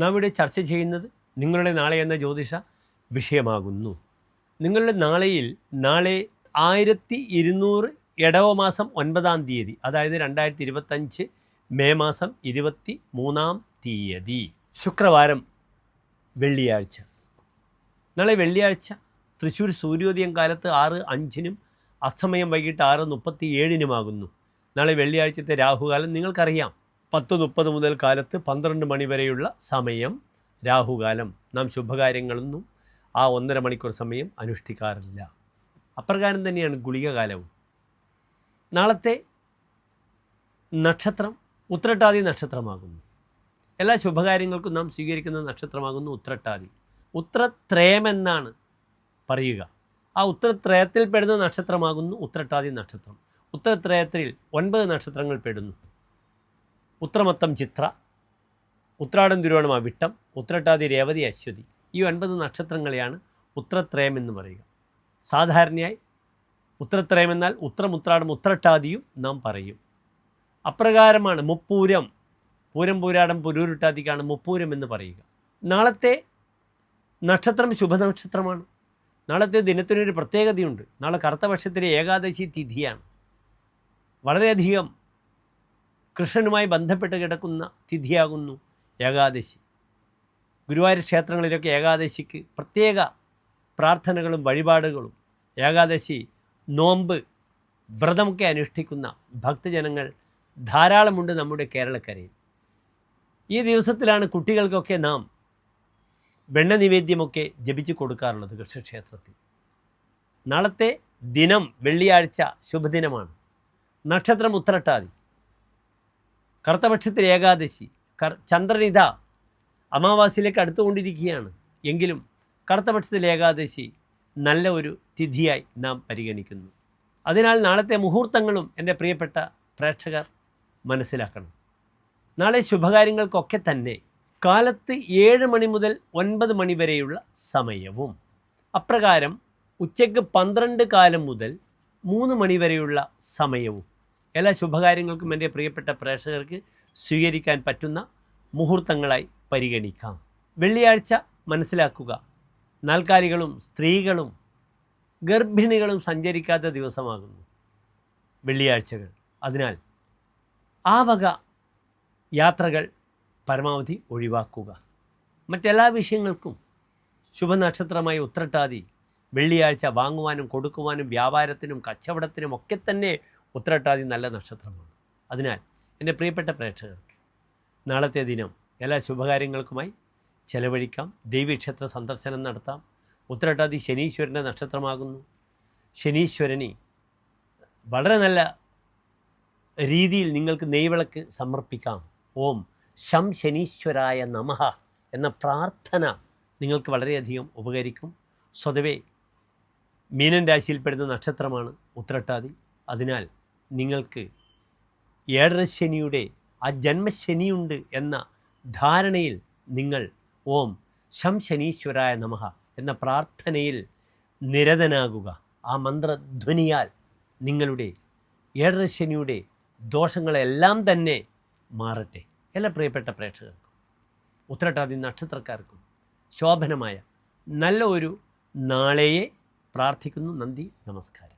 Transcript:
നാം ഇവിടെ ചർച്ച ചെയ്യുന്നത് നിങ്ങളുടെ നാളെ എന്ന ജ്യോതിഷ വിഷയമാകുന്നു. നിങ്ങളുടെ നാളെയിൽ നാളെ ആയിരത്തി ഇരുന്നൂറ് ഇടവ മാസം ഒൻപതാം തീയതി അതായത് രണ്ടായിരത്തി ഇരുപത്തഞ്ച് മെയ് മാസം ഇരുപത്തി മൂന്നാം തീയതി ശുക്രവാരം വെള്ളിയാഴ്ച. നാളെ വെള്ളിയാഴ്ച തൃശ്ശൂർ സൂര്യോദയം കാലത്ത് ആറ് അഞ്ചിനും അസ്തമയം വൈകിട്ട് ആറ് മുപ്പത്തി ഏഴിനുമാകുന്നു നാളെ വെള്ളിയാഴ്ചത്തെ രാഹുകാലം നിങ്ങൾക്കറിയാം. പത്ത് മുപ്പത് മുതൽ കാലത്ത് പന്ത്രണ്ട് മണി വരെയുള്ള സമയം രാഹുകാലം. നാം ശുഭകാര്യങ്ങളൊന്നും ആ ഒന്നര മണിക്കൂർ സമയം അനുഷ്ഠിക്കാറില്ല. അപ്രകാരം തന്നെയാണ് ഗുളികകാലവും. നാളത്തെ നക്ഷത്രം ഉത്രട്ടാതി നക്ഷത്രമാകുന്നു. എല്ലാ ശുഭകാര്യങ്ങൾക്കും നാം സ്വീകരിക്കുന്ന നക്ഷത്രമാകുന്നു ഉത്രട്ടാതി. ഉത്രത്രയമെന്നാണ് പറയുക. ആ ഉത്രത്രയത്തിൽ പെടുന്ന നക്ഷത്രമാകുന്നു ഉത്രട്ടാതി നക്ഷത്രം. ഉത്രത്രയത്തിൽ ഒൻപത് നക്ഷത്രങ്ങൾ പെടുന്നു. ഉത്രമത്തം ചിത്ര ഉത്രാടം തിരുവോണം അവിട്ടം ഉത്രട്ടാതി രേവതി അശ്വതി. ഈ ഒൻപത് നക്ഷത്രങ്ങളെയാണ് ഉത്രത്രയം എന്ന് പറയുക. സാധാരണയായി ഉത്രത്രയം എന്നാൽ ഉത്രമുത്രാടം ഉത്രട്ടാതിയും നാം പറയും. അപ്രകാരമാണ് മുപ്പൂരം. പൂരം പൂരാടം പുരൂരുട്ടാതിക്കാണ് മുപ്പൂരം എന്ന് പറയുക. നാളത്തെ നക്ഷത്രം ശുഭനക്ഷത്രമാണ്. നാളത്തെ ദിനത്തിനൊരു പ്രത്യേകതയുണ്ട്. നാളെ കറുത്തപക്ഷത്തിലെ ഏകാദശി തിഥിയാണ്. വളരെയധികം കൃഷ്ണനുമായി ബന്ധപ്പെട്ട് കിടക്കുന്ന തിഥിയാകുന്നു ഏകാദശി. ഗുരുവായൂർ ക്ഷേത്രങ്ങളിലൊക്കെ ഏകാദശിക്ക് പ്രത്യേക പ്രാർത്ഥനകളും വഴിപാടുകളും ഏകാദശി നോമ്പ് വ്രതമൊക്കെ അനുഷ്ഠിക്കുന്ന ഭക്തജനങ്ങൾ ധാരാളമുണ്ട് നമ്മുടെ കേരളക്കരയിൽ. ഈ ദിവസത്തിലാണ് കുട്ടികൾക്കൊക്കെ നാം വെണ്ണ നിവേദ്യമൊക്കെ ജപിച്ചു കൊടുക്കാറുള്ളത് കൃഷ്ണക്ഷേത്രത്തിൽ. നാളത്തെ ദിനം വെള്ളിയാഴ്ച ശുഭദിനമാണ്. നക്ഷത്രം ഉത്രട്ടാതി. കറുത്തപക്ഷത്തിൽ ഏകാദശി കർ ചന്ദ്രനിത അമാവാസിയിലേക്ക് അടുത്തുകൊണ്ടിരിക്കുകയാണ്. എങ്കിലും കറുത്തപക്ഷത്തിൽ ഏകാദശി നല്ല ഒരു തിഥിയായി നാം പരിഗണിക്കുന്നു. അതിനാൽ നാളത്തെ മുഹൂർത്തങ്ങളും എന്റെ പ്രിയപ്പെട്ട പ്രേക്ഷകർ മനസ്സിലാക്കണം. നാളെ ശുഭകാര്യങ്ങൾക്കൊക്കെ തന്നെ കാലത്ത് ഏഴ് മണി മുതൽ ഒൻപത് മണി വരെയുള്ള സമയവും അപ്രകാരം ഉച്ചയ്ക്ക് പന്ത്രണ്ട് കാലം മുതൽ മൂന്ന് മണി വരെയുള്ള സമയവും എല്ലാ ശുഭകാര്യങ്ങൾക്കും എന്റെ പ്രിയപ്പെട്ട പ്രേക്ഷകർക്ക് സ്വീകരിക്കാൻ പറ്റുന്ന മുഹൂർത്തങ്ങളായി പരിഗണിക്കാം. വെള്ളിയാഴ്ച മനസ്സിലാക്കുക. നാൽക്കാലികളും സ്ത്രീകളും ഗർഭിണികളും സഞ്ചരിക്കാത്ത ദിവസമാകുന്നു വെള്ളിയാഴ്ചകൾ. അതിനാൽ ആ വക യാത്രകൾ പരമാവധി ഒഴിവാക്കുക. മറ്റെല്ലാ വിഷയങ്ങൾക്കും ശുഭനക്ഷത്രമായ ഉത്രട്ടാതി വെള്ളിയാഴ്ച വാങ്ങുവാനും കൊടുക്കുവാനും വ്യാപാരത്തിനും കച്ചവടത്തിനും ഒക്കെ തന്നെ ഉത്രട്ടാതി നല്ല നക്ഷത്രമാണ്. അതിനാൽ എന്റെ പ്രിയപ്പെട്ട പ്രേക്ഷകർക്ക് നാളത്തെ ദിനം എല്ലാ ശുഭകാര്യങ്ങൾക്കുമായി ചെലവഴിക്കാം. ദേവീക്ഷേത്ര സന്ദർശനം നടത്താം. ഉത്രട്ടാതി ശനീശ്വരന്റെ നക്ഷത്രമാകുന്നു. ശനീശ്വരനെ വളരെ നല്ല രീതിയിൽ നിങ്ങൾക്ക് നെയ്വിളക്ക് സമർപ്പിക്കാം. ഓം ശം ശനീശ്വരായ നമഹ എന്ന പ്രാർത്ഥന നിങ്ങൾക്ക് വളരെയധികം ഉപകരിക്കും. സ്വതവേ മീനൻ രാശിയിൽപ്പെടുന്ന നക്ഷത്രമാണ് ഉത്രട്ടാതി അതിനാൽ നിങ്ങൾക്ക് ഏഴര ശനിയുടെ ആ ജന്മശനിയുണ്ട് എന്ന ധാരണയിൽ നിങ്ങൾ ഓം ശം ശനീശ്വരായ നമഃ എന്ന പ്രാർത്ഥനയിൽ നിരതനാകുക. ആ മന്ത്രധ്വനിയാൽ നിങ്ങളുടെ ഏഴര ശനിയുടെ ദോഷങ്ങളെല്ലാം തന്നെ മാറട്ടെ. എല്ലാ പ്രിയപ്പെട്ട പ്രേക്ഷകർക്കും ഉത്രട്ടാതി നക്ഷത്രക്കാർക്കും ശോഭനമായ നല്ല ഒരു നാളെയെ പ്രാർത്ഥിക്കുന്നു. നന്ദി നമസ്കാരം.